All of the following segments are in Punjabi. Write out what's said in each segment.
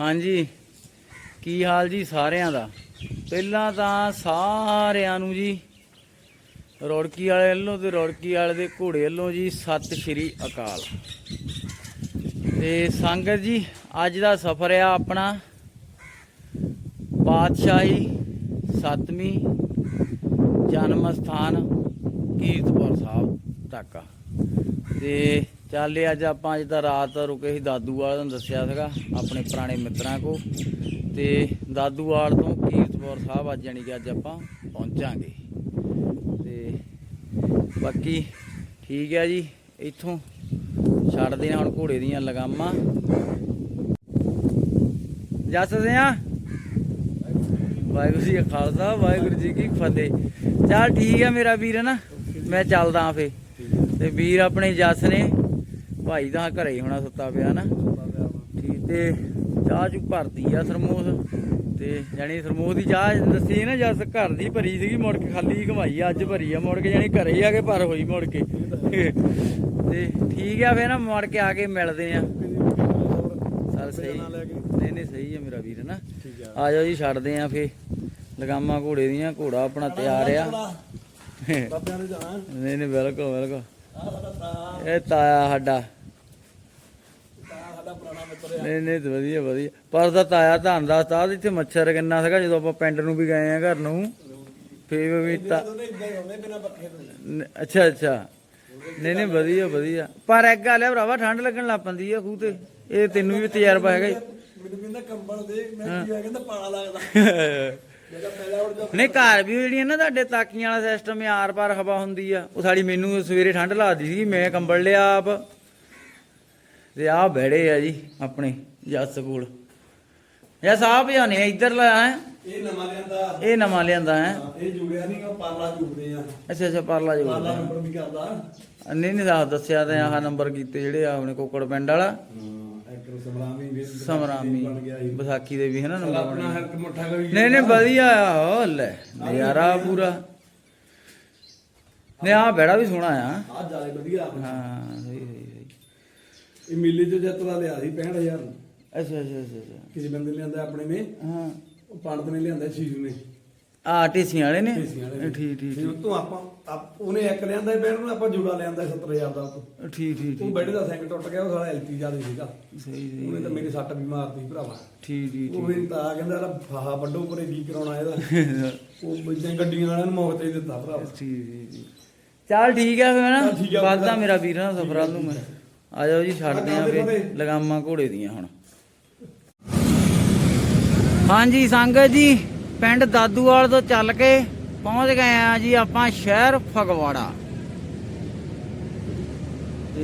ਹਾਂਜੀ। ਕੀ ਹਾਲ ਜੀ ਸਾਰਿਆਂ ਦਾ? ਪਹਿਲਾਂ ਤਾਂ ਸਾਰਿਆਂ ਨੂੰ ਜੀ ਰੌੜਕੀ ਵਾਲੇ ਵੱਲੋਂ ਤੇ ਰੌੜਕੀ ਵਾਲੇ ਦੇ ਘੋੜੇ ਵੱਲੋਂ ਜੀ ਸਤਿ ਸ਼੍ਰੀ ਅਕਾਲ। ਤੇ ਸੰਗਤ ਜੀ, ਅੱਜ ਦਾ ਸਫ਼ਰ ਆ ਆਪਣਾ ਪਾਤਸ਼ਾਹੀ ਸਤਵੀਂ ਜਨਮ ਸਥਾਨ ਕੀਰਤਪੁਰ ਸਾਹਿਬ ਤੱਕ। ਆ। ਤੇ ਚੱਲ ਅੱਜ ਆਪਾਂ ਅੱਜ ਤਾਂ ਰਾਤ ਰੁਕੇ ਸੀ ਦਾਦੂਵਾਲ ਨੂੰ ਦੱਸਿਆ ਸੀਗਾ, ਆਪਣੇ ਪੁਰਾਣੇ ਮਿੱਤਰਾਂ ਕੋ ਤੇ ਦਾਦੂਵਾਲ ਤੋਂ ਕੀਰਤਪੁਰ ਸਾਹਿਬ ਅੱਜ ਜਾਣੀ ਕਿ ਅੱਜ ਆਪਾਂ ਪਹੁੰਚਾਂਗੇ। ਤੇ ਬਾਕੀ ਠੀਕ ਹੈ ਜੀ, ਇੱਥੋਂ ਛੱਡਦੇ ਹਾਂ ਹੁਣ ਘੋੜੇ ਦੀਆਂ ਲਗਾਮਾਂ। ਜੱਸ ਸਿਆ ਵਾਹਿਗੁਰੂ ਜੀ ਕਾ ਖਾਲਸਾ, ਵਾਹਿਗੁਰੂ ਜੀ ਕੀ ਫਤਿਹ। ਚੱਲ ਠੀਕ ਹੈ ਮੇਰਾ ਵੀਰ ਨਾ? ਮੈਂ ਚੱਲਦਾ ਫੇ ਤੇ ਵੀਰ ਆਪਣੇ ਜੱਸ ਨੇ ਭਾਈ ਦਾ ਘਰੇ ਹੀ ਹੋਣਾ ਸੁੱਤਾ ਪਿਆ ਨਾ। ਠੀਕ ਤੇ ਚਾਹ ਚੁ ਭਰਤੀ ਆ ਸਰਮੋਸ। ਤੇ ਜਾਨੀ ਸਰਮੋਸ ਦੀ ਚਾਹ ਦੱਸੀ ਨਾ ਜੱਸ ਘਰ ਦੀ ਭਰੀ ਸੀਗੀ ਮੁੜ ਕੇ ਖਾਲੀ ਘਮਾਈ ਆ, ਅੱਜ ਭਰੀ ਆ ਮੁੜ ਕੇ ਜਾਨੀ ਘਰੇ ਹੀ ਆ ਕੇ ਭਰ ਹੋਈ ਮੁੜ ਕੇ। ਤੇ ਠੀਕ ਆ ਫੇ ਨਾ ਮੁੜ ਕੇ ਆ ਕੇ ਮਿਲਦੇ ਆ। ਚੱਲ ਸਹੀ। ਨਹੀਂ ਨਹੀਂ ਸਹੀ ਹੈ ਮੇਰਾ ਵੀਰ ਨਾ। ਆ। ਜਾਓ ਜੀ ਛੱਡਦੇ ਆ ਫੇ ਲਗਾਮਾਂ ਘੋੜੇ ਦੀਆਂ ਘੋੜਾ ਆਪਣਾ ਤਿਆਰ ਆ। ਨਹੀਂ ਨਹੀਂ ਬਿਲਕੁਲ ਬਿਲਕੁਲ। ਆ ਇਹ ਤਾਇਆ ਸਾਡਾ। ਪੁਰਾਣਾ ਮਿੱਤਰ ਆ। ਨਹੀਂ ਨਹੀਂ ਤੇ ਵਧੀਆ ਵਧੀਆ। ਪਰ ਦਾ ਤਾਇਆ ਧੰਨ ਦਾ ਉਸਤਾਦ ਇੱਥੇ ਮੱਛਰ ਕਿੰਨਾ ਸੀਗਾ ਜਦੋਂ ਆਪਾਂ ਪਿੰਡ ਨੂੰ ਵੀ ਗਏ ਆ ਘਰ ਨੂੰ ਫੇਰ ਵੀ ਤਾਂ ਦੋਨੇ ਇਦਾਂ ਹੀ ਆਉਂਦੇ ਬਿਨਾ ਪੱਖੇ ਤੋਂ। ਨ- ਅੱਛਾ ਅੱਛਾ। ਨਹੀਂ ਨਹੀਂ ਵਧੀਆ ਵਧੀਆ। ਪਰ ਇੱਕ ਗੱਲ ਹੈ ਭਰਾਵਾ ਠੰਡ ਲੱਗਣ ਲੱਗ ਪੈਂਦੀ ਆ ਖੂਹ ਤੇ। ਇਹ ਤੈਨੂੰ ਵੀ ਤਜਰਬਾ ਹੈਗਾ ਹੀ। ਮੈਨੂੰ ਕਹਿੰਦਾ ਕੰਬਲ ਦੇ ਮੈਂ ਕੀ ਆ ਕਹਿੰਦਾ ਪਾਲਾ ਲੱਗਦਾ। ਨਹੀਂ ਘਰ ਵੀ ਜਿਹੜੀਆਂ ਨਾ ਤੁਹਾਡੇ ਤਾਕੀਆਂ ਵਾਲਾ ਸਿਸਟਮ ਆਰ ਪਾਰ ਹਵਾ ਹੁੰਦੀ ਆ। ਉਹ ਸਾਡੀ ਮੈਨੂੰ ਸਵੇਰੇ ਠੰਡ ਲੱਗਦੀ ਸੀ ਮੈਂ ਕੰਬਲ ਲਿਆ ਆਪ। ਤੇ ਆਹ ਬਹਿੜੇ ਆ ਜੀ ਆਪਣੇ ਜੱਸ ਕੋਲ। ਜੱਸ ਆਪ ਜਾਣੇ ਇੱਧਰ ਲਾਇਆ ਹੈ ਇਹ ਨਵਾਂ ਲਿਆਂਦਾ। ਇਹ ਨਵਾਂ ਲਿਆਂਦਾ ਹੈ। ਇਹ ਜੁੜਿਆ ਨਹੀਂ ਉਹ ਪਾਲਾ ਜੁੜਦੇ ਆ। ਅੱਛਾ ਅੱਛਾ ਪਰਲਾ ਜੋ ਪਾਲਾ ਨੰਬਰ ਵੀ ਕਰਦਾ। ਨਹੀਂ ਨਹੀਂ ਦੱਸ ਦੱਸਿਆ ਤੇ ਆਹ ਨੰਬਰ ਕੀਤੇ ਜਿਹੜੇ ਆ ਆਪਣੇ ਕੋਕੜ ਪਿੰਡ ਵਾਲਾ। ਸਮਰਾਮੀ ਵਿਸਾਖੀ ਦੇ ਵੀ ਹੈ ਨਾ ਨੰਬਰ ਨਹੀਂ ਨਹੀਂ ਵਧੀਆ ਆ ਲੈ ਨਜ਼ਾਰਾ ਪੂਰਾ। ਨੇ ਆ ਬੈੜਾ ਵੀ ਸੋਹਣਾ ਆ। ਆ ਜਾਲੇ ਵਧੀਆ। ਹਾਂ ਸਹੀ। ਇਹ ਮੇਲੇ ਚ ਜੱਤਰਾ ਲਿਆ ਸੀ 65000 ਨੂੰ। ਅੱਛਾ ਅੱਛਾ ਅੱਛਾ ਅੱਛਾ। ਕਿਸੇ ਬੰਦੇ ਨੇ ਲਿਆਂਦਾ ਆਪਣੇ ਨੇ ਹਾਂ। ਉਹ ਪੰਡਤ ਨੇ ਲਿਆਂਦਾ ਸ਼ੀਸ਼ੂ ਨੇ। ਆ ਟੀਸੀਆਂ ਵਾਲੇ ਨੇ? ਢੇਸੀਆਂ ਵਾਲੇ ਇਹ ਠੀਕ ਠੀਕ ਤੋਂ ਆਪਾਂ ਆਪ- ਉਹਨੇ ਇੱਕ ਲਿਆਂਦਾ ਬੈਡ ਨੂੰ ਆਪਾਂ ਜੂੜਾ ਲਿਆਂਦਾ 70000 ਦਾ। ਠੀਕ ਠੀਕ ਠੀਕ ਉਹ ਬੈਡ ਦਾ ਸਿੰਘ ਟੁੱਟ ਗਿਆ ਉਹ ਸਾਲਾ ਐਲਟੀ ਜ਼ਿਆਦਾ ਸੀਗਾ। ਸਹੀ ਸਹੀ ਉਹਨੇ ਤਾਂ ਮੇਰੀ ਸੱਟ ਵੀ ਮਾਰਤੀ ਭਰਾਵਾ। ਠੀਕ ਠੀਕ ਉਹ ਵੀ ਤਾਂ ਕਹਿੰਦਾ ਇਹਦਾ ਫਾਹਾ ਵੱਡੋ ਪਰੇ ਕੀ ਕਰਾਉਣਾ ਇਹਦਾ? ਉਹ ਬੰਜਾਂ ਗੱਡੀਆਂ ਵਾਲਿਆਂ ਨੂੰ ਮੌਤ ਹੀ ਦਿੱਤਾ ਭਰਾਵਾ। ਠੀਕ ਠੀਕ ਠੀਕ। ਚੱਲ ਠੀਕ ਆ ਫਿਰ ਚੱਲ ਠੀਕ ਨਾ ਆ, ਵੱਧਦਾ ਮੇਰਾ ਵੀਰ ਨਾ ਸਫਰਾਂ ਨੂੰ ਮੈਂ। ਆ ਜਾਓ ਜੀ ਛੱਡਦੇ ਆ ਫੇ ਲਗਾਮਾਂ ਘੋੜੇ ਦੀਆਂ ਹੁਣ। ਹਾਂਜੀ ਸੰਗਤ ਜੀ ਪਿੰਡ ਦਾਦੂਵਾਲ ਤੋਂ ਚੱਲ ਕੇ ਪਹੁੰਚ ਗਏ ਆ ਜੀ ਆਪਾਂ ਸ਼ਹਿਰ ਫਗਵਾੜਾ।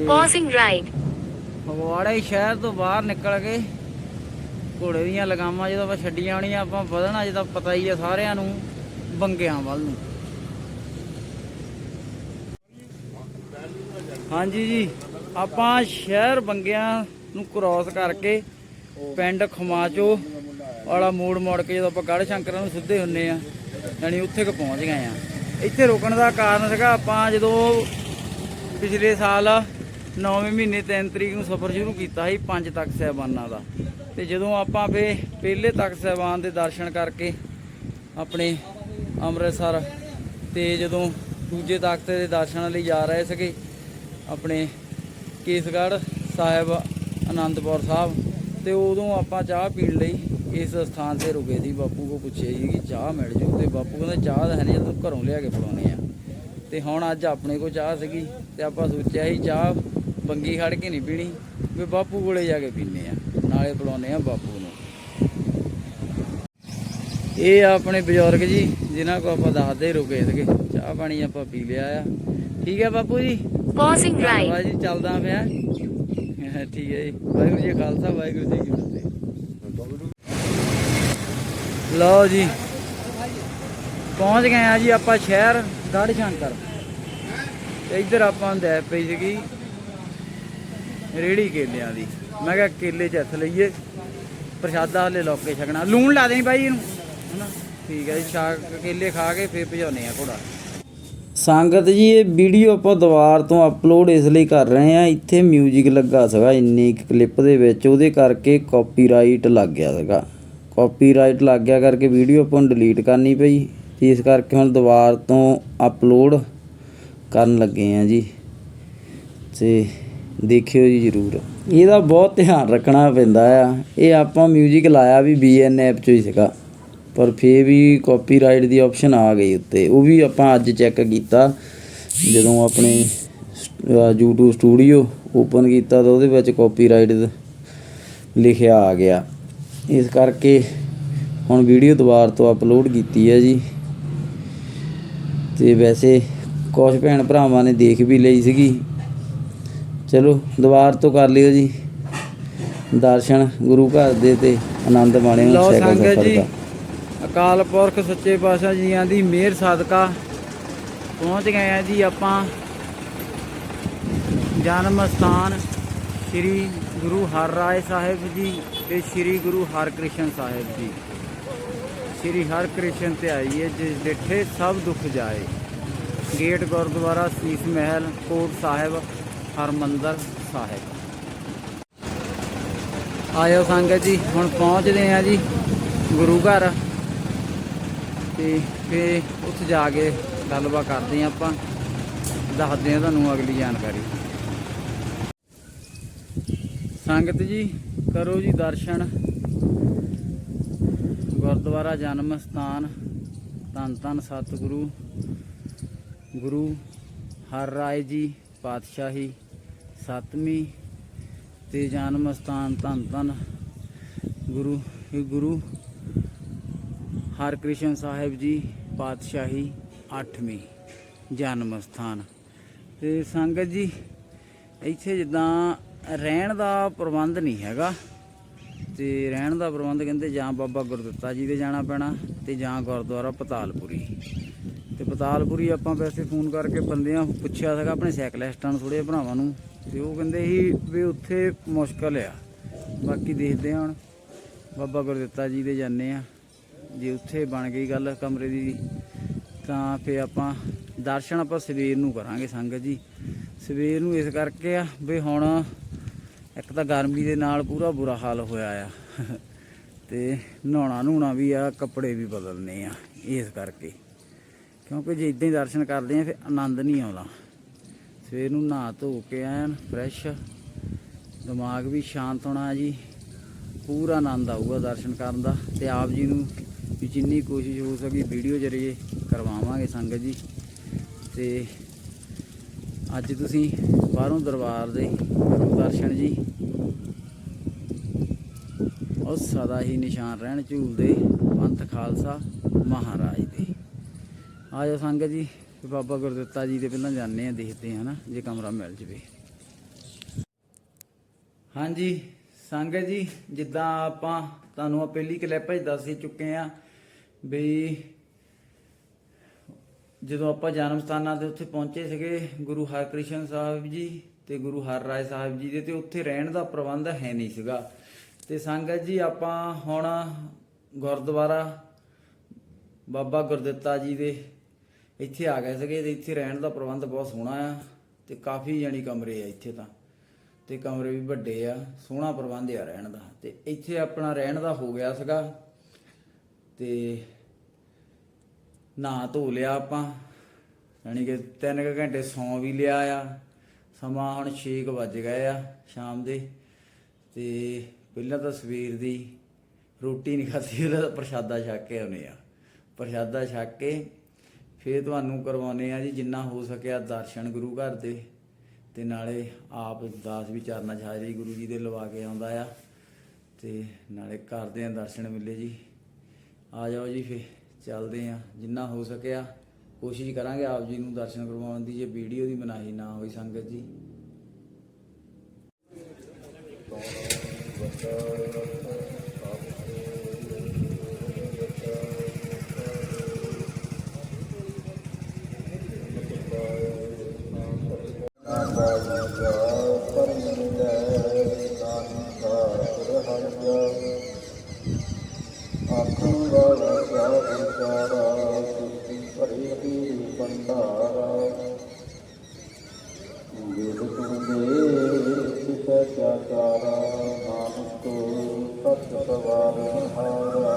Pausing right. ਫਗਵਾੜਾ ਹੀ ਸ਼ਹਿਰ ਤੋਂ ਬਾਹਰ ਨਿਕਲ ਕੇ ਘੋੜੇ ਦੀਆਂ ਲਗਾਮਾਂ ਜਦੋਂ ਆਪਾਂ ਛੱਡੀਆਂ ਆਉਣੀਆਂ ਆਪਾਂ ਵਧਣਾ ਜਿਹਦਾ ਪਤਾ ਹੀ ਆ ਸਾਰਿਆਂ ਨੂੰ ਬੰਗਿਆਂ ਵੱਲ ਨੂੰ। ਹਾਂਜੀ ਜੀ। ਆਪਾਂ ਸ਼ਹਿਰ ਬੰਗਿਆਂ ਨੂੰ ਕ੍ਰਾਸ ਕਰਕੇ ਪਿੰਡ ਖਮਾਚੋ ਵਾਲਾ ਮੋੜ ਮੋੜ ਕੇ ਜਦੋਂ ਆਪਾਂ ਗੜ ਸ਼ੰਕਰਾਂ ਨੂੰ ਸਿੱਧੇ ਹੁੰਨੇ ਆ ਯਾਨੀ ਉੱਥੇ ਕੁ ਪਹੁੰਚ ਗਏ ਆ। ਇੱਥੇ ਰੁਕਣ ਦਾ ਕਾਰਨ ਸੀਗਾ ਆਪਾਂ ਜਦੋਂ ਪਿਛਲੇ ਸਾਲ 9ਵੇਂ ਮਹੀਨੇ 3 ਤਰੀਕ ਨੂੰ ਸਫ਼ਰ ਸ਼ੁਰੂ ਕੀਤਾ ਸੀ ਪੰਜ ਤੱਕ ਸਹਿਬਾਨਾਂ ਦਾ। ਤੇ ਜਦੋਂ ਆਪਾਂ ਫੇ ਪਹਿਲੇ ਤੱਕ ਸਹਿਬਾਨ ਦੇ ਦਰਸ਼ਨ ਕਰਕੇ ਆਪਣੇ ਅੰਮ੍ਰਿਤਸਰ ਤੇ ਜਦੋਂ ਦੂਜੇ ਤਖਤ ਦੇ ਦਰਸ਼ਨਾਂ ਲਈ ਜਾ ਰਹੇ ਸੀਗੇ, ਆਪਣੇ ਕੇਸਗੜ੍ਹ ਸਾਹਿਬ ਆਨੰਦਪੁਰ ਸਾਹਿਬ ਤੇ ਉਦੋਂ ਆਪਾਂ ਚਾਹ ਪੀਣ ਲਈ ਇਸ ਸਥਾਨ ਤੇ ਰੁਕੇ ਸੀ। ਬਾਪੂ ਕੋ ਪੁੱਛਿਆ ਸੀ ਕਿ ਚਾਹ ਮਿਲ ਜੂ ਤੇ ਬਾਪੂ ਕਹਿੰਦਾ ਚਾਹ ਤਾਂ ਹੈ ਨਹੀਂ, ਜਦੋਂ ਘਰੋਂ ਲਿਆ ਕੇ ਪਿਲਾਉਣੇ ਆ। ਤੇ ਹੁਣ ਅੱਜ ਆਪਣੇ ਕੋ ਚਾਹ ਸੀਗੀ ਤੇ ਆਪਾਂ ਸੋਚਿਆ ਸੀ ਚਾਹ ਬੰਗੀ ਖੜ ਕੇ ਨਹੀਂ ਪੀਣੀ, ਵੀ ਬਾਪੂ ਕੋਲੇ ਜਾ ਕੇ ਪੀਨੇ ਆ, ਨਾਲੇ ਪਿਲਾਉਨੇ ਆ ਬਾਪੂ ਨੂੰ। ਇਹ ਆ ਆਪਣੇ ਬਜ਼ੁਰਗ ਜੀ, ਜਿਨ੍ਹਾਂ ਕੋ ਆਪਾਂ ਦੱਸਦੇ ਰੁਕੇ ਸੀਗੇ। ਚਾਹ ਪਾਣੀ ਆਪਾਂ ਪੀ ਲਿਆ ਆ। ਠੀਕ ਹੈ ਬਾਪੂ ਜੀ? Pausing right. ਧੰਨਵਾਦ ਜੀ ਚੱਲਦਾ ਪਿਆ। ਠੀਕ ਹੈ ਜੀ। ਵਾਹਿਗੁਰੂ ਜੀ ਖਾਲਸਾ ਵਾਹਿਗੁਰੂ ਜੀ ਕੀ ਫਤਿਹ। ਲਓ ਜੀ ਪਹੁੰਚ ਗਏ ਆ ਜੀ ਆਪਾਂ ਸ਼ਹਿਰ ਗੜ ਸ਼ੰਕਰ। ਤੇ ਇੱਧਰ ਆਪਾਂ ਦੇ ਪਈ ਸੀਗੀ ਰੇੜੀ ਕੇਲਿਆਂ ਦੀ। ਮੈਂ ਕਿਹਾ ਕੇਲੇ ਚ ਹੱਥ ਲਈਏ ਪ੍ਰਸ਼ਾਦਾ ਹਲੇ ਲੋਕੇ ਛਕਣਾ। ਲੂਣ ਲਾ ਦੇਣੀ ਬਾਈ ਇਹਨੂੰ। ਹਨਾ? ਠੀਕ ਹੈ ਜੀ ਛਾਕ ਕੇਲੇ ਖਾ ਕੇ ਫੇਰ ਭਜਾਉਨੇ ਆ ਘੋੜਾ। ਸੰਗਤ ਜੀ ਇਹ ਵੀਡੀਓ ਆਪਾਂ ਦੁਬਾਰ ਤੋਂ ਅਪਲੋਡ ਇਸ ਲਈ ਕਰ ਰਹੇ ਆ ਇੱਥੇ 뮤직 ਲੱਗਾ ਸੀਗਾ ਇੰਨੀ ਕਲਿੱਪ ਦੇ ਵਿੱਚ ਉਹਦੇ ਕਰਕੇ ਕਾਪੀਰਾਈਟ ਲੱਗ ਗਿਆ ਸੀਗਾ ਕਾਪੀਰਾਈਟ ਲੱਗ ਗਿਆ ਕਰਕੇ ਵੀਡੀਓ ਆਪਾਂ ਨੂੰ ਡਿਲੀਟ ਕਰਨੀ ਪਈ ਤੇ ਇਸ ਕਰਕੇ ਹੁਣ ਦੁਬਾਰ ਤੋਂ ਅਪਲੋਡ ਕਰਨ ਲੱਗੇ ਆ ਜੀ ਤੇ ਦੇਖਿਓ ਜੀ ਜ਼ਰੂਰ ਇਹਦਾ ਬਹੁਤ ਧਿਆਨ ਰੱਖਣਾ ਪੈਂਦਾ ਆ ਇਹ ਆਪਾਂ 뮤직 ਲਾਇਆ ਵੀ BN ਐਪ ਚੋਂ ਹੀ ਸੀਗਾ ਪਰ ਫੇਰ ਵੀ ਕਾਪੀਰਾਈਟ ਦੀ ਆਪਸ਼ਨ ਆ ਗਈ ਉੱਤੇ। ਉਹ ਵੀ ਆਪਾਂ ਅੱਜ ਚੈੱਕ ਕੀਤਾ। ਜਦੋਂ ਆਪਣੇ YouTube ਸਟੂਡੀਓ ਓਪਨ ਕੀਤਾ ਤਾਂ ਉਹਦੇ ਵਿੱਚ ਕਾਪੀਰਾਈਟ ਲਿਖਿਆ ਆ ਗਿਆ। ਇਸ ਕਰਕੇ ਹੁਣ ਵੀਡੀਓ ਦੁਬਾਰਾ ਤੋਂ ਅਪਲੋਡ ਕੀਤੀ ਹੈ ਜੀ। ਤੇ ਵੈਸੇ ਕੁਝ ਭੈਣ ਭਰਾਵਾਂ ਨੇ ਦੇਖ ਵੀ ਲਈ ਸੀਗੀ। ਚਲੋ ਦੁਬਾਰ ਤੋਂ ਕਰ ਲਿਓ ਜੀ। ਦਰਸ਼ਨ ਗੁਰੂ ਘਰ ਦੇ ਤੇ ਆਨੰਦ ਮਾਣਿਓ ਸਾਈਕਲ ਸਫ਼ਰ ਦਾ। ਅਕਾਲ ਪੁਰਖ ਸੱਚੇ ਪਾਤਸ਼ਾਹ ਜੀਆਂ ਦੀ ਮਿਹਰ ਸਦਕਾ ਪਹੁੰਚ ਗਏ ਆ ਜੀ ਆਪਾਂ। ਜਨਮ ਸਥਾਨ ਸ੍ਰੀ ਗੁਰੂ ਹਰ ਰਾਏ ਸਾਹਿਬ ਜੀ ਤੇ ਸ੍ਰੀ ਗੁਰੂ ਹਰਕ੍ਰਿਸ਼ਨ ਸਾਹਿਬ ਜੀ। ਸ੍ਰੀ ਹਰਕ੍ਰਿਸ਼ਨ ਤੇ ਆਈਏ, ਜਿਸ ਡਿਠੇ ਸਭ ਦੁੱਖ ਜਾਏ। ਗੇਟ ਗੁਰਦੁਆਰਾ ਸੀਸ ਮਹਿਲ, ਕੋਟ ਸਾਹਿਬ, ਹਰਮੰਦਰ ਸਾਹਿਬ। ਆਇਓ ਸੰਗਤ ਜੀ, ਹੁਣ ਪਹੁੰਚਦੇ ਆ ਜੀ ਗੁਰੂ ਘਰ। ਤੇ ਫੇ ਉੱਥੇ ਜਾ ਕੇ ਗੱਲਬਾਤ ਕਰਦੇ ਆ ਆਪਾਂ, ਦੱਸਦੇ ਆ ਤੁਹਾਨੂੰ ਅਗਲੀ ਜਾਣਕਾਰੀ। ਸੰਗਤ ਜੀ, ਕਰੋ ਜੀ ਦਰਸ਼ਨ। ਗੁਰਦੁਆਰਾ ਜਨਮ ਸਥਾਨ, ਧੰਨ ਧੰਨ ਸਤਿਗੁਰੂ। ਗੁਰੂ ਹਰ ਰਾਏ ਜੀ ਪਾਤਸ਼ਾਹੀ, ਸਤਵੀਂ ਤੇ ਜਨਮ ਸਥਾਨ ਧੰਨ ਧੰਨ ਗੁਰੂ ਗੁਰੂ ਹਰਕ੍ਰਿਸ਼ਨ ਸਾਹਿਬ ਜੀ, ਪਾਤਸ਼ਾਹੀ 8ਵੀਂ ਜਨਮ ਸਥਾਨ। ਤੇ ਸੰਗਤ ਜੀ, ਇੱਥੇ ਜਿੱਦਾਂ ਰਹਿਣ ਦਾ ਪ੍ਰਬੰਧ ਨਹੀਂ ਹੈਗਾ। ਤੇ ਰਹਿਣ ਦਾ ਪ੍ਰਬੰਧ ਕਹਿੰਦੇ ਜਾਂ ਬਾਬਾ ਗੁਰਦਿੱਤਾ ਜੀ ਦੇ ਜਾਣਾ ਪੈਣਾ ਤੇ ਜਾਂ ਗੁਰਦੁਆਰਾ ਪਤਾਲਪੁਰੀ। ਤੇ ਪਤਾਲਪੁਰੀ ਆਪਾਂ ਵੈਸੇ ਫੋਨ ਕਰਕੇ ਬੰਦਿਆਂ ਪੁੱਛਿਆ ਸੀਗਾ, ਆਪਣੇ ਸਾਈਕਲਿਸਟਾਂ ਨੂੰ ਥੋੜੇ ਭਰਾਵਾਂ ਨੂੰ। ਤੇ ਉਹ ਕਹਿੰਦੇ ਸੀ ਵੀ ਉੱਥੇ ਮੁਸ਼ਕਲ ਆ। ਬਾਕੀ ਦੇਖਦੇ ਹਾਂ ਹੁਣ, ਬਾਬਾ ਗੁਰਦਿੱਤਾ ਜੀ ਦੇ ਜਾਂਦੇ ਆ ਜੇ ਉੱਥੇ ਬਣ ਗਈ ਗੱਲ ਕਮਰੇ ਦੀ, ਤਾਂ ਫੇ ਆਪਾਂ ਦਰਸ਼ਨ ਆਪਾਂ ਸਵੇਰ ਨੂੰ ਕਰਾਂਗੇ ਸੰਗਤ ਜੀ। ਸਵੇਰ ਨੂੰ ਇਸ ਕਰਕੇ ਆ ਵੀ ਹੁਣ ਇੱਕ ਤਾਂ ਗਰਮੀ ਦੇ ਨਾਲ ਪੂਰਾ ਬੁਰਾ ਹਾਲ ਹੋਇਆ ਆ। ਤੇ ਨਹਾਉਣਾ ਨਹਾਉਣਾ ਵੀ ਆ, ਕੱਪੜੇ ਵੀ ਬਦਲਨੇ ਆ, ਇਸ ਕਰਕੇ। ਕਿਉਂਕਿ ਜੇ ਇਦਾਂ ਹੀ ਦਰਸ਼ਨ ਕਰਦੇ ਆ, ਫਿਰ ਆਨੰਦ ਨਹੀਂ ਆਉਂਦਾ। ਸਵੇਰ ਨੂੰ ਨਹਾ ਧੋ ਕੇ ਐਨ ਫਰੈਸ਼ ਦਿਮਾਗ ਵੀ ਸ਼ਾਂਤ ਹੋਣਾ ਜੀ। ਪੂਰਾ ਆਨੰਦ ਆਊਗਾ ਦਰਸ਼ਨ ਕਰਨ ਦਾ ਤੇ ਆਪ ਜੀ ਨੂੰ ਵੀ ਜਿੰਨੀ ਕੋਸ਼ਿਸ਼ ਹੋ ਸਕੀ ਵੀਡੀਓ ਜਰੀਏ ਕਰਵਾਵਾਂਗੇ ਸੰਗਤ ਜੀ। ਤੇ ਅੱਜ ਤੁਸੀਂ ਬਾਹਰੋਂ ਦਰਬਾਰ ਦੇ ਦਰਸ਼ਨ ਜੀ ਉਹ ਸਦਾ ਹੀ ਨਿਸ਼ਾਨ ਰਹਿਣ ਝੂਲਦੇ ਪੰਥ ਖਾਲਸਾ ਮਹਾਰਾਜ ਦੇ। ਆਜੋ ਸੰਗਤ ਜੀ ਬਾਬਾ ਗੁਰਦਿੱਤਾ ਜੀ ਦੇ ਪਹਿਲਾਂ ਜਾਂਦੇ ਆ ਦੇਖਦੇ ਆ ਨਾ, ਜੇ ਕਮਰਾ ਮਿਲ ਜਵੇ। ਹਾਂਜੀ, ਸੰਗਤ ਜੀ, ਜਿੱਦਾਂ ਆਪਾਂ ਤੁਹਾਨੂੰ ਆ ਪਹਿਲੀ ਕਲਿੱਪ ਵਿੱਚ ਦੱਸ ਹੀ ਚੁੱਕੇ ਆ ਵੀ ਜਦੋਂ ਆਪਾਂ ਜਨਮ ਸਥਾਨਾਂ ਦੇ ਉੱਥੇ ਪਹੁੰਚੇ ਸੀਗੇ, ਗੁਰੂ ਹਰਕ੍ਰਿਸ਼ਨ ਸਾਹਿਬ ਜੀ ਤੇ ਗੁਰੂ ਹਰ ਰਾਏ ਸਾਹਿਬ ਜੀ ਦੇ, ਤੇ ਉੱਥੇ ਰਹਿਣ ਦਾ ਪ੍ਰਬੰਧ ਹੈ ਨਹੀਂ ਸੀਗਾ। ਤੇ ਸੰਗਤ ਜੀ, ਆਪਾਂ ਹੁਣ ਗੁਰਦੁਆਰਾ ਬਾਬਾ ਗੁਰਦਿੱਤਾ ਜੀ ਦੇ ਇੱਥੇ ਆ ਗਏ ਸੀਗੇ ਤੇ ਇੱਥੇ ਰਹਿਣ ਦਾ ਪ੍ਰਬੰਧ ਬਹੁਤ ਸੋਹਣਾ ਆ ਤੇ ਕਾਫੀ ਜਾਨੀ ਕਮਰੇ ਆ ਇੱਥੇ ਤਾਂ। ਤੇ ਕਮਰੇ ਵੀ ਵੱਡੇ ਆ, ਸੋਹਣਾ ਪ੍ਰਬੰਧ ਆ ਰਹਿਣ ਦਾ। ਤੇ ਇੱਥੇ ਆਪਣਾ ਰਹਿਣ ਦਾ ਹੋ ਗਿਆ ਸੀਗਾ। ਤੇ ਨਹਾ ਧੋ ਲਿਆ ਆਪਾਂ। ਯਾਨੀ ਕਿ 3 ਘੰਟੇ ਸੌਂ ਵੀ ਲਿਆ ਆ। ਸਮਾਂ ਹੁਣ 6 ਵੱਜ ਗਏ ਆ ਸ਼ਾਮ ਦੇ। ਤੇ ਪਹਿਲਾਂ ਤਾਂ ਸਵੇਰ ਦੀ ਰੋਟੀ ਨਹੀਂ ਖਾਧੀ ਉਹਦਾ ਪ੍ਰਸ਼ਾਦਾ ਛਕ ਕੇ ਆਉਨੇ ਆ। ਪ੍ਰਸ਼ਾਦਾ ਛਕ ਕੇ ਫੇਰ ਤੁਹਾਨੂੰ ਕਰਵਾਉਨੇ ਆ ਜੀ, ਜਿੰਨਾ ਹੋ ਸਕਿਆ ਦਰਸ਼ਨ ਗੁਰੂ ਘਰ ਦੇ। ਤੇ ਨਾਲੇ ਆਪ ਦਾਸ ਵੀ ਚਰਨਾਂ 'ਚ ਹਾਜ਼ਰੀ ਗੁਰੂ ਜੀ ਦੇ ਲਵਾ ਕੇ ਆਉਂਦਾ ਆ। ਤੇ ਨਾਲੇ ਕਰਦੇ ਆ ਦਰਸ਼ਨ ਮਿਲੇ ਜੀ। ਆ ਜਾਓ ਜੀ ਫੇ ਚੱਲਦੇ ਆ, ਜਿੰਨਾ ਹੋ ਸਕਿਆ, ਕੋਸ਼ਿਸ਼ ਕਰਾਂਗੇ ਆਪ ਜੀ ਨੂੰ ਦਰਸ਼ਨ ਕਰਵਾਉਣ ਦੀ, ਜੇ ਵੀਡੀਓ ਦੀ ਮਨਾਹੀ ਨਾ ਹੋਈ ਸੰਗਤ ਜੀ। ਆਖਣ ਵਾਲਾ ਭੰਡਾਰਾ ਗੁਰ ਗੁਰਦੇ ਸਿਤਾ ਚਾਕਾਰਾ ਨਾਨਕ ਸਤ ਸਵਾਰ ਹਾਰਾ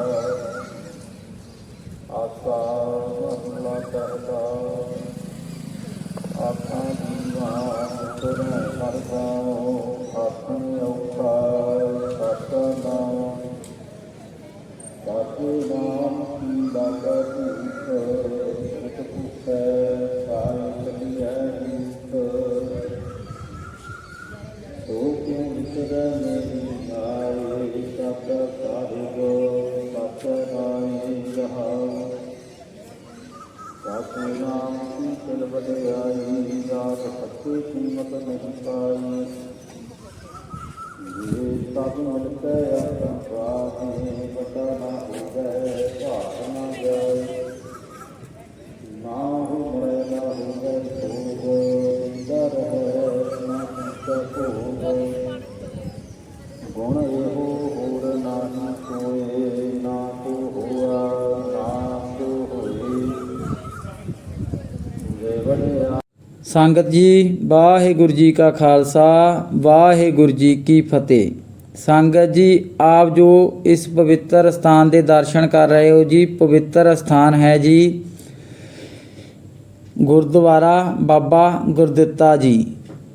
ਆਸਾ ਮਹਲਾ ਕਰਦਾ ਆਖਾਂ ਦੀਵਾ ਸੁਰ ਕਰਦਾ ਆਖਾਂ ਔਖਾ ਸਤ ਨਾਮ ਸਤ ਨਾਮ ਕੀ ਬਾਤ ਹੈ ਜਾਤ ਸੱਚੇ ਕੀਮਤ ਨਹੀਂ ਪਾਈ ਇਹ ਸਭ ਮਿਲ ਕੇ ਆਪਣੀ ਪਤਾ ਨਾ ਹੋਵੇ ਭਾਵ ਜਾਏ ਸੰਗਤ ਜੀ, ਵਾਹਿਗੁਰੂ ਜੀ ਕਾ ਖਾਲਸਾ, ਵਾਹਿਗੁਰੂ ਜੀ ਕੀ ਫਤਿਹ। ਸੰਗਤ ਜੀ, ਆਪ ਜੋ ਇਸ ਪਵਿੱਤਰ ਸਥਾਨ ਦੇ ਦਰਸ਼ਨ ਕਰ ਰਹੇ ਹੋ ਜੀ, ਪਵਿੱਤਰ ਸਥਾਨ ਹੈ ਜੀ, ਗੁਰਦੁਆਰਾ ਬਾਬਾ ਗੁਰਦਿੱਤਾ ਜੀ,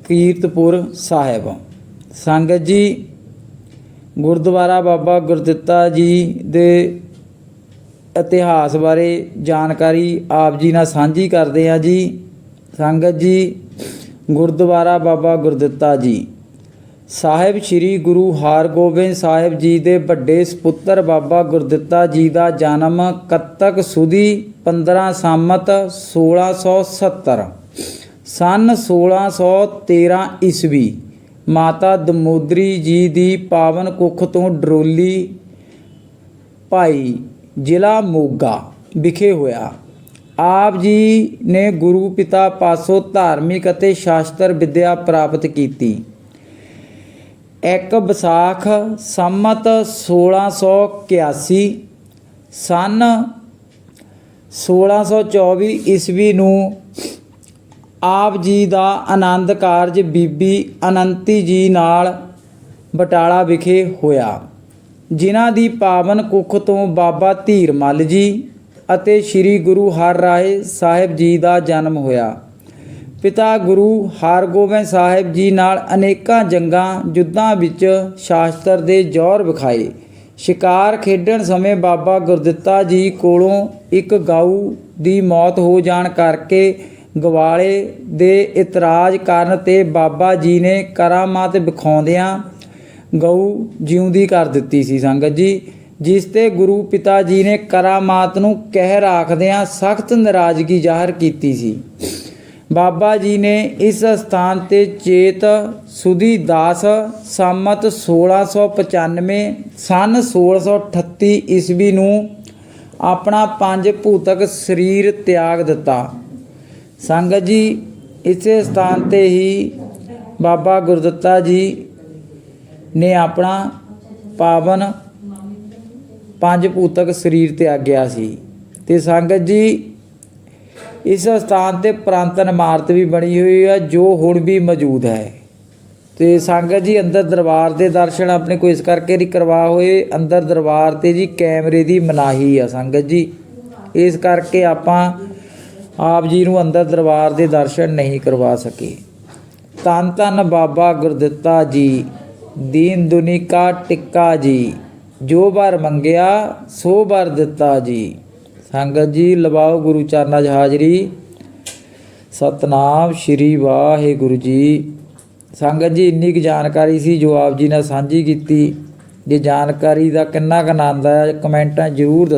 ਕੀਰਤਪੁਰ ਸਾਹਿਬ। ਸੰਗਤ ਜੀ, ਗੁਰਦੁਆਰਾ ਬਾਬਾ ਗੁਰਦਿੱਤਾ ਜੀ ਦੇ ਇਤਿਹਾਸ ਬਾਰੇ ਜਾਣਕਾਰੀ ਆਪ ਜੀ ਨਾਲ ਸਾਂਝੀ ਕਰਦੇ ਹਾਂ ਜੀ। ਸੰਗਤ ਜੀ, ਗੁਰਦੁਆਰਾ ਬਾਬਾ ਗੁਰਦਿੱਤਾ ਜੀ। ਸਾਹਿਬ ਸ੍ਰੀ ਗੁਰੂ ਹਰਗੋਬਿੰਦ ਸਾਹਿਬ ਜੀ ਦੇ ਵੱਡੇ ਸੁਪੁੱਤਰ ਬਾਬਾ ਗੁਰਦਿੱਤਾ ਜੀ ਦਾ ਜਨਮ ਕੱਤਕ ਸੁਦੀ 15 ਸੰਮਤ 1670 ਸਨ 1613 ਈਸਵੀ। ਮਾਤਾ ਦਮੋਦਰੀ ਜੀ ਦੀ ਪਾਵਨ ਕੁੱਖ ਤੋਂ ਡਰੋਲੀ ਭਾਈ ਜ਼ਿਲ੍ਹਾ ਮੋਗਾ ਵਿਖੇ ਹੋਇਆ। ਆਪ ਜੀ ਨੇ ਗੁਰੂ ਪਿਤਾ ਪਾਸੋਂ ਧਾਰਮਿਕ ਅਤੇ ਸ਼ਾਸਤਰ ਵਿੱਦਿਆ ਪ੍ਰਾਪਤ ਕੀਤੀ। ਇੱਕ ਵਿਸਾਖ ਸੰਮਤ 1681 ਸਨ 1624 ਈਸਵੀ ਨੂੰ ਆਪ ਜੀ ਦਾ ਆਨੰਦ ਕਾਰਜ ਬੀਬੀ ਅਨੰਤੀ ਜੀ ਨਾਲ ਬਟਾਲਾ ਵਿਖੇ ਹੋਇਆ, ਜਿਨ੍ਹਾਂ ਦੀ ਪਾਵਨ ਕੁੱਖ ਤੋਂ ਬਾਬਾ ਧੀਰਮਲ ਜੀ ਅਤੇ ਸ੍ਰੀ ਗੁਰੂ ਹਰਰਾਏ ਸਾਹਿਬ ਜੀ ਦਾ ਜਨਮ ਹੋਇਆ। ਪਿਤਾ ਗੁਰੂ ਹਰਗੋਬਿੰਦ ਸਾਹਿਬ ਜੀ ਨਾਲ ਅਨੇਕਾਂ ਜੰਗਾਂ ਯੁੱਧਾਂ ਵਿੱਚ ਸ਼ਾਸਤਰ ਦੇ ਜ਼ੋਰ ਵਿਖਾਏ। ਸ਼ਿਕਾਰ ਖੇਡਣ ਸਮੇਂ ਬਾਬਾ ਗੁਰਦਿੱਤਾ ਜੀ ਕੋਲੋਂ ਇੱਕ ਗਾਊ ਦੀ ਮੌਤ ਹੋ ਜਾਣ ਕਰਕੇ ਗਵਾਲੇ ਦੇ ਇਤਰਾਜ਼ ਕਰਨ ਤੇ ਬਾਬਾ ਜੀ ਨੇ ਕਰਾਮਾਤ ਵਿਖਾਉਂਦਿਆਂ ਗਊ ਜਿਉਂਦੀ ਕਰ ਦਿੱਤੀ ਸੀ। ਸੰਗਤ ਜੀ ਜਿਸ ਤੇ ਗੁਰੂ ਪਿਤਾ ਜੀ ਨੇ ਕਰਾਮਾਤ ਨੂੰ ਕਹਿ ਰੱਖਦਿਆਂ ਸਖਤ ਨਾਰਾਜ਼ਗੀ ਜ਼ਾਹਰ ਕੀਤੀ ਸੀ। ਬਾਬਾ ਜੀ ਨੇ ਇਸ ਸਥਾਨ ਤੇ ਚੇਤ ਸੁਦੀ ਦਾਸ ਸੰਮਤ 1695 ਸਨ 1638 ਈਸਵੀ ਨੂੰ ਆਪਣਾ ਪੰਜ ਭੂਤਕ ਸਰੀਰ ਤਿਆਗ ਦਿੱਤਾ। ਸੰਗਤ ਜੀ, ਇਸੇ ਸਥਾਨ ਤੇ ਹੀ ਬਾਬਾ ਗੁਰਦੱਤਾ ਜੀ ਨੇ ਆਪਣਾ ਪਾਵਨ ਪੰਜ ਭੂਤਕ ਸਰੀਰ 'ਤੇ ਆ ਗਿਆ ਸੀ। ਤੇ ਸੰਗਤ ਜੀ, ਇਸ ਸਥਾਨ ਤੇ ਪ੍ਰਾਂਤਨ ਇਮਾਰਤ ਵੀ ਬਣੀ ਹੋਈ ਹੈ ਜੋ ਹੁਣ ਵੀ ਮੌਜੂਦ ਹੈ। ਤੇ ਸੰਗਤ ਜੀ, ਅੰਦਰ ਦਰਬਾਰ ਦੇ ਦਰਸ਼ਨ ਆਪਣੇ ਕੋਈ ਇਸ ਕਰਕੇ ਨਹੀਂ ਕਰਵਾ ਹੋਏ, ਅੰਦਰ ਦਰਬਾਰ ਤੇ ਜੀ ਕੈਮਰੇ ਦੀ ਮਨਾਹੀ ਆ ਸੰਗਤ ਜੀ। ਇਸ ਕਰਕੇ ਆਪਾਂ ਆਪ ਜੀ ਨੂੰ ਅੰਦਰ ਦਰਬਾਰ ਦੇ ਦਰਸ਼ਨ ਨਹੀਂ ਕਰਵਾ ਸਕੇ। ਧੰਨ ਧੰਨ ਬਾਬਾ ਗੁਰਦਿੱਤਾ ਜੀ, ਦੀਨ ਦੁਨੀਕਾ ਟਿੱਕਾ ਜੀ। ਜੋ ਬਰ ਮੰਗਿਆ, ਸੋ ਬਰ ਦਿੱਤਾ ਜੀ। ਸੰਗਤ ਜੀ, ਲਵਾਓ ਗੁਰੂ ਚਰਨਾਂ 'ਚ ਹਾਜ਼ਰੀ। ਸਤਨਾਮ ਸ਼੍ਰੀ ਵਾਹਿਗੁਰੂ ਜੀ। ਸੰਗਤ ਜੀ, ਇੰਨੀ ਕੁ ਜਾਣਕਾਰੀ ਸੀ ਜੋ ਆਪ ਜੀ ਨੇ ਸਾਂਝੀ ਕੀਤੀ। ਜੇ ਜਾਣਕਾਰੀ ਦਾ ਕਿੰਨਾ ਕੁ ਆਨੰਦ ਆਇਆ, ਕਮੈਂਟਾਂ ਜ਼ਰੂਰ ਦੱਸੋ।